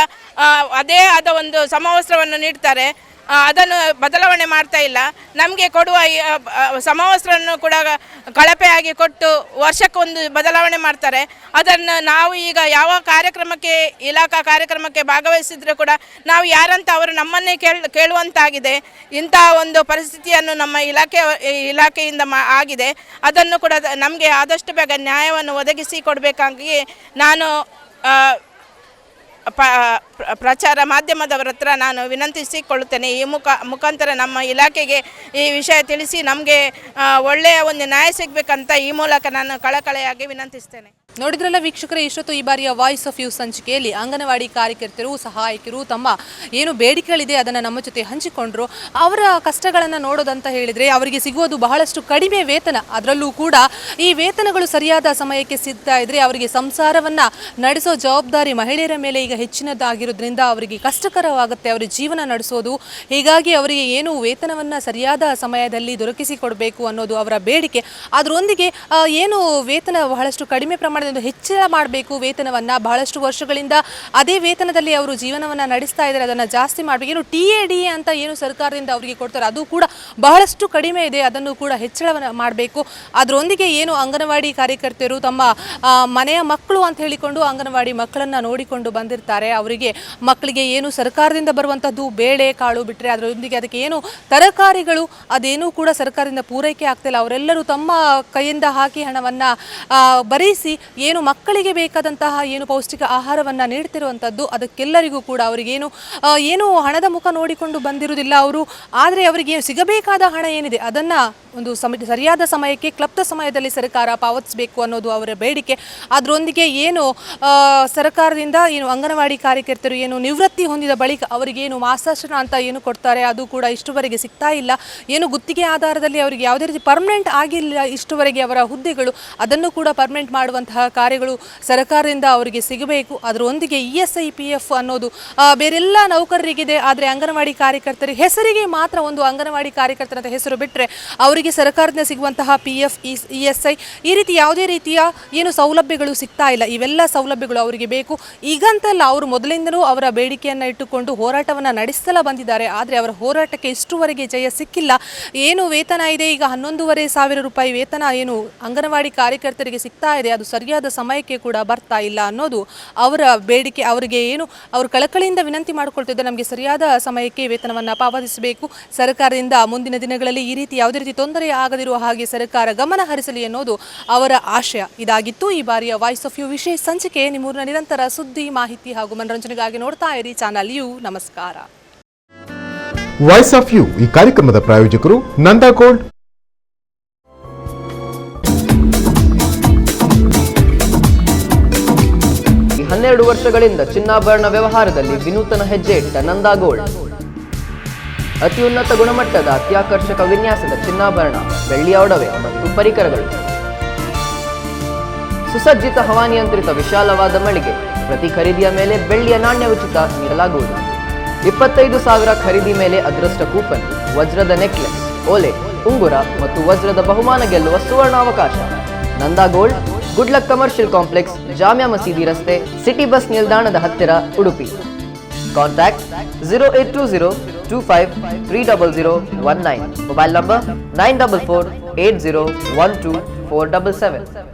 ಅದೇ ಆದ ಒಂದು ಸಮವಸ್ತ್ರವನ್ನು ನೀಡ್ತಾರೆ. ಅದನ್ನು ಬದಲಾವಣೆ ಮಾಡ್ತಾ ಇಲ್ಲ. ನಮಗೆ ಕೊಡುವ ಸಮವಸ್ತ್ರವನ್ನು ಕೂಡ ಕಳಪೆಯಾಗಿ ಕೊಟ್ಟು ವರ್ಷಕ್ಕೊಂದು ಬದಲಾವಣೆ ಮಾಡ್ತಾರೆ. ಅದನ್ನು ನಾವು ಈಗ ಯಾವ ಕಾರ್ಯಕ್ರಮಕ್ಕೆ, ಇಲಾಖಾ ಕಾರ್ಯಕ್ರಮಕ್ಕೆ ಭಾಗವಹಿಸಿದ್ರೂ ಕೂಡ ನಾವು ಯಾರಂತ ಅವರು ನಮ್ಮನ್ನೇ ಕೇಳ, ಕೇಳುವಂತಾಗಿದೆ. ಇಂತಹ ಒಂದು ಪರಿಸ್ಥಿತಿಯನ್ನು ನಮ್ಮ ಇಲಾಖೆ, ಇಲಾಖೆಯಿಂದ ಮಾ, ಆಗಿದೆ. ಅದನ್ನು ಕೂಡ ನಮಗೆ ಆದಷ್ಟು ಬೇಗ ನ್ಯಾಯವನ್ನು ಒದಗಿಸಿ ಕೊಡಬೇಕಾಗಿ ನಾನು ಪ ಪ್ರಚಾರ ಮಾಧ್ಯಮದವರ ಹತ್ರ ನಾನು ವಿನಂತಿಸಿಕೊಳ್ಳುತ್ತೇನೆ, ಈ ಮುಖ, ಮುಖಾಂತರ ನಮ್ಮ ಇಲಾಖೆಗೆ ಈ ವಿಷಯ ತಿಳಿಸಿ ನಮಗೆ ಒಳ್ಳೆಯ ಒಂದು ನ್ಯಾಯ ಸಿಗಬೇಕಂತ ಈ ಮೂಲಕ ನಾನು ಕಳಕಳೆಯಾಗಿ ವಿನಂತಿಸ್ತೇನೆ. ನೋಡಿದ್ರಲ್ಲ ವೀಕ್ಷಕರೇ, ಇಷ್ಟೊತ್ತು ಈ ಬಾರಿಯ ವಾಯ್ಸ್ ಆಫ್ ಯೂಸ್ ಸಂಚಿಕೆಯಲ್ಲಿ ಅಂಗನವಾಡಿ ಕಾರ್ಯಕರ್ತರು, ಸಹಾಯಕರು ತಮ್ಮ ಏನು ಬೇಡಿಕೆಗಳಿದೆ ಅದನ್ನು ನಮ್ಮ ಜೊತೆ ಹಂಚಿಕೊಂಡ್ರು. ಅವರ ಕಷ್ಟಗಳನ್ನು ನೋಡೋದಂತ ಹೇಳಿದರೆ ಅವರಿಗೆ ಸಿಗುವುದು ಬಹಳಷ್ಟು ಕಡಿಮೆ ವೇತನ. ಅದರಲ್ಲೂ ಕೂಡ ಈ ವೇತನಗಳು ಸರಿಯಾದ ಸಮಯಕ್ಕೆ ಸಿಗ್ತಾ ಇದ್ರೆ ಅವರಿಗೆ ಸಂಸಾರವನ್ನು ನಡೆಸೋ ಜವಾಬ್ದಾರಿ ಮಹಿಳೆಯರ ಮೇಲೆ ಈಗ ಹೆಚ್ಚಿನದ್ದಾಗಿರೋದ್ರಿಂದ ಅವರಿಗೆ ಕಷ್ಟಕರವಾಗುತ್ತೆ. ಅವರ ಜೀವನ ನಡೆಸೋದು, ಹೀಗಾಗಿ ಅವರಿಗೆ ಏನು ವೇತನವನ್ನು ಸರಿಯಾದ ಸಮಯದಲ್ಲಿ ದೊರಕಿಸಿಕೊಡಬೇಕು ಅನ್ನೋದು ಅವರ ಬೇಡಿಕೆ. ಅದರೊಂದಿಗೆ ಏನು ವೇತನ ಬಹಳಷ್ಟು ಕಡಿಮೆ ಒಂದು ಹೆಚ್ಚಳ ಮಾಡಬೇಕು ವೇತನವನ್ನು. ಬಹಳಷ್ಟು ವರ್ಷಗಳಿಂದ ಅದೇ ವೇತನದಲ್ಲಿ ಅವರು ಜೀವನವನ್ನು ನಡೆಸ್ತಾ ಇದ್ದಾರೆ. ಅದನ್ನು ಜಾಸ್ತಿ ಮಾಡಬೇಕು. ಏನು ಟಿ ಎ ಡಿ ಎ ಅಂತ ಏನು ಸರ್ಕಾರದಿಂದ ಅವರಿಗೆ ಕೊಡ್ತಾರೆ? ಅದು ಕೂಡ ಬಹಳಷ್ಟು ಕಡಿಮೆ ಇದೆ, ಅದನ್ನು ಕೂಡ ಹೆಚ್ಚಳವನ್ನು ಮಾಡಬೇಕು. ಅದರೊಂದಿಗೆ ಏನು ಅಂಗನವಾಡಿ ಕಾರ್ಯಕರ್ತೆಯರು ತಮ್ಮ ಮನೆಯ ಮಕ್ಕಳು ಅಂತ ಹೇಳಿಕೊಂಡು ಅಂಗನವಾಡಿ ಮಕ್ಕಳನ್ನು ನೋಡಿಕೊಂಡು ಬಂದಿರ್ತಾರೆ. ಅವರಿಗೆ ಮಕ್ಕಳಿಗೆ ಏನು ಸರ್ಕಾರದಿಂದ ಬರುವಂಥದ್ದು ಬೇಳೆ, ಕಾಳು ಬಿಟ್ಟರೆ ಅದರೊಂದಿಗೆ ಅದಕ್ಕೆ ಏನು ತರಕಾರಿಗಳು, ಅದೇನೂ ಕೂಡ ಸರ್ಕಾರದಿಂದ ಪೂರೈಕೆ ಆಗ್ತಿಲ್ಲ. ಅವರೆಲ್ಲರೂ ತಮ್ಮ ಕೈಯಿಂದ ಹಾಕಿ ಹಣವನ್ನು ಭರಿಸಿ ಏನು ಮಕ್ಕಳಿಗೆ ಬೇಕಾದಂತಹ ಏನು ಪೌಷ್ಟಿಕ ಆಹಾರವನ್ನು ನೀಡ್ತಿರುವಂಥದ್ದು ಅದಕ್ಕೆಲ್ಲರಿಗೂ ಕೂಡ ಅವರಿಗೇನು ಏನು ಹಣದ ಮುಖ ನೋಡಿಕೊಂಡು ಬಂದಿರುವುದಿಲ್ಲ ಅವರು. ಆದರೆ ಅವರಿಗೆ ಸಿಗಬೇಕಾದ ಹಣ ಏನಿದೆ, ಅದನ್ನು ಒಂದು ಸಮ, ಸರಿಯಾದ ಸಮಯಕ್ಕೆ, ಕ್ಲಪ್ತ ಸಮಯದಲ್ಲಿ ಸರ್ಕಾರ ಪಾವತಿಸಬೇಕು ಅನ್ನೋದು ಅವರ ಬೇಡಿಕೆ. ಅದರೊಂದಿಗೆ ಏನು ಸರ್ಕಾರದಿಂದ ಏನು ಅಂಗನವಾಡಿ ಕಾರ್ಯಕರ್ತರು ಏನು ನಿವೃತ್ತಿ ಹೊಂದಿದ ಬಳಿಕ ಅವರಿಗೇನು ಮಾಸಾಶನ ಅಂತ ಏನು ಕೊಡ್ತಾರೆ, ಅದು ಕೂಡ ಇಷ್ಟುವರೆಗೆ ಸಿಗ್ತಾ ಇಲ್ಲ. ಏನು ಗುತ್ತಿಗೆ ಆಧಾರದಲ್ಲಿ ಅವರಿಗೆ ಯಾವುದೇ ರೀತಿ ಪರ್ಮನೆಂಟ್ ಆಗಿಲ್ಲ ಇಷ್ಟುವರೆಗೆ ಅವರ ಹುದ್ದೆಗಳು, ಅದನ್ನು ಕೂಡ ಪರ್ಮನೆಂಟ್ ಮಾಡುವಂತಹ ಕಾರ್ಯಗಳು ಸರ್ಕಾರದಿಂದ ಅವರಿಗೆ ಸಿಗಬೇಕು. ಅದರೊಂದಿಗೆ E S I, P F ಅನ್ನೋದು ಬೇರೆಲ್ಲ ನೌಕರರಿಗಿದೆ, ಆದರೆ ಅಂಗನವಾಡಿ ಕಾರ್ಯಕರ್ತರಿಗೆ ಹೆಸರಿಗೆ ಮಾತ್ರ ಒಂದು ಅಂಗನವಾಡಿ ಕಾರ್ಯಕರ್ತರ ಅಂತ ಹೆಸರು ಬಿಟ್ಟರೆ ಅವರಿಗೆ ಸರ್ಕಾರದಿಂದ ಸಿಗುವಂತಹ P F E S I ಈ ರೀತಿ ಯಾವುದೇ ರೀತಿಯ ಏನು ಸೌಲಭ್ಯಗಳು ಸಿಗ್ತಾ ಇಲ್ಲ. ಇವೆಲ್ಲ ಸೌಲಭ್ಯಗಳು ಅವರಿಗೆ ಬೇಕು. ಈಗಂತಲ್ಲ ಅವರು ಮೊದಲಿಂದಲೂ ಅವರ ಬೇಡಿಕೆಯನ್ನು ಇಟ್ಟುಕೊಂಡು ಹೋರಾಟವನ್ನು ನಡೆಸಲ ಬಂದಿದ್ದಾರೆ. ಆದರೆ ಅವರ ಹೋರಾಟಕ್ಕೆ ಇಷ್ಟುವರೆಗೆ ಜಯ ಸಿಕ್ಕಿಲ್ಲ. ಏನು ವೇತನ ಇದೆ? ಈಗ ಹನ್ನೊಂದೂವರೆ ಸಾವಿರ ರೂಪಾಯಿ ವೇತನ ಏನು ಅಂಗನವಾಡಿ ಕಾರ್ಯಕರ್ತರಿಗೆ ಸಿಗ್ತಾ ಇದೆ. ಅದು ಸರಿಯಾದ ಸಮಯಕ್ಕೆ ಕೂಡ ಬರ್ತಾ ಇಲ್ಲ ಅನ್ನೋದು ಅವರ ಬೇಡಿಕೆ. ಅವರಿಗೆ ಏನು ಅವರು ಕಳಕಳಿಯಿಂದ ವಿನಂತಿ ಮಾಡಿಕೊಳ್ತಿದ್ದಾರೆ ನಮಗೆ ಸರಿಯಾದ ಸಮಯಕ್ಕೆ ವೇತನವನ್ನು ಪಾವತಿಸಬೇಕು. ಸರ್ಕಾರದಿಂದ ಮುಂದಿನ ದಿನಗಳಲ್ಲಿ ಈ ರೀತಿ ಯಾವುದೇ ರೀತಿ ತೊಂದರೆ ಆಗದಿರುವ ಹಾಗೆ ಸರ್ಕಾರ ಗಮನ ಹರಿಸಲಿ ಅನ್ನೋದು ಅವರ ಆಶಯ. ಇದಾಗಿತ್ತು ಈ ಬಾರಿಯ ವಾಯ್ಸ್ ಆಫ್ ಯು ವಿಶೇಷ ಸಂಚಿಕೆ. ನಿಮ್ಮೂರಿನ ನಿರಂತರ ಸುದ್ದಿ ಮಾಹಿತಿ ಹಾಗೂ ಮನರಂಜನೆಗಾಗಿ ನೋಡ್ತಾ ಇರಿ. ಚಾನಲ್ ಯು ನಮಸ್ಕಾರ. ವಾಯ್ಸ್ ಆಫ್ ಯು ಈ ಕಾರ್ಯಕ್ರಮದ ಪ್ರಾಯೋಜಕರು ನಂದಾ ಗೋಲ್ಡ್ ಈ ಹನ್ನೆರಡು ವರ್ಷಗಳಿಂದ ಚಿನ್ನಾಭರಣ ವ್ಯವಹಾರದಲ್ಲಿ ವಿನೂತನ ಹೆಜ್ಜೆ ಇಟ್ಟ ನಂದಾ ಗೋಲ್ಡ್ ಅತ್ಯುನ್ನತ ಗುಣಮಟ್ಟದ ಅತ್ಯಾಕರ್ಷಕ ವಿನ್ಯಾಸದ ಚಿನ್ನಾಭರಣ, ಬೆಳ್ಳಿಯ ಒಡವೆ ಮತ್ತು ಪರಿಕರಗಳು. ಸುಸಜ್ಜಿತ ಹವಾನಿಯಂತ್ರಿತ ವಿಶಾಲವಾದ ಮಳಿಗೆ, ಪ್ರತಿ ಖರೀದಿಯ ಮೇಲೆ ಬೆಳ್ಳಿಯ ನಾಣ್ಯ ಉಚಿತ ನೀಡಲಾಗುವುದು. ಇಪ್ಪತ್ತೈದು ಸಾವಿರ ಖರೀದಿ ಮೇಲೆ ಅದೃಷ್ಟ ಕೂಪನ್, ವಜ್ರದ ನೆಕ್ಲೆಸ್, ಓಲೆ, ಉಂಗುರ ಮತ್ತು ವಜ್ರದ ಬಹುಮಾನ ಗೆಲ್ಲುವ ಸುವರ್ಣಾವಕಾಶ. Nanda gold good luck commercial complex, Jamia Masjid ರಸ್ತೆ, ಸಿಟಿ ಬಸ್ ನಿಲ್ದಾಣದ ಹತ್ತಿರ Udupi. Contact zero eight two zero 25 Mobile number nine double four eight zero one two four double seven.